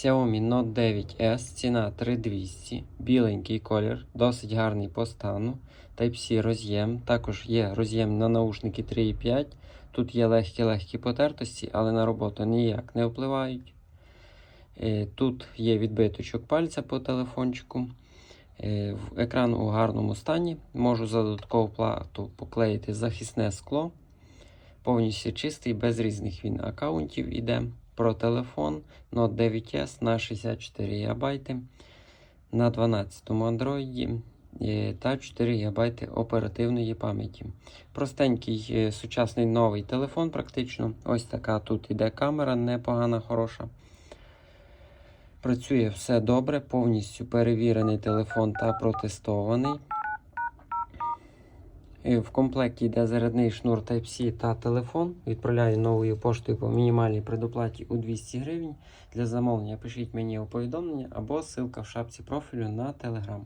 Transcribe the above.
Xiaomi Note 9S, ціна 3200, біленький колір, досить гарний по стану. Type-C роз'єм. Також є роз'єм на наушники 3.5. Тут є легкі-легкі потертості, але на роботу ніяк не впливають. Е, Тут є відбиточок пальця по телефончику. Е, Екран у гарному стані. Можу за додаткову плату поклеїти захисне скло. Повністю чистий, без різних він аккаунтів іде. Про телефон Note 9S на 64 ГБ на 12 Android е, та 4 ГБ оперативної пам'яті. Простенький е, сучасний новий телефон, практично. Ось така тут іде камера, непогана, хороша. Працює все добре, повністю перевірений телефон та протестований. В комплекті йде зарядний шнур Type-C та телефон. Відправляю новою поштою по мінімальній предоплаті у 200 гривень. Для замовлення пишіть мені у повідомлення або ссылка в шапці профілю на Telegram.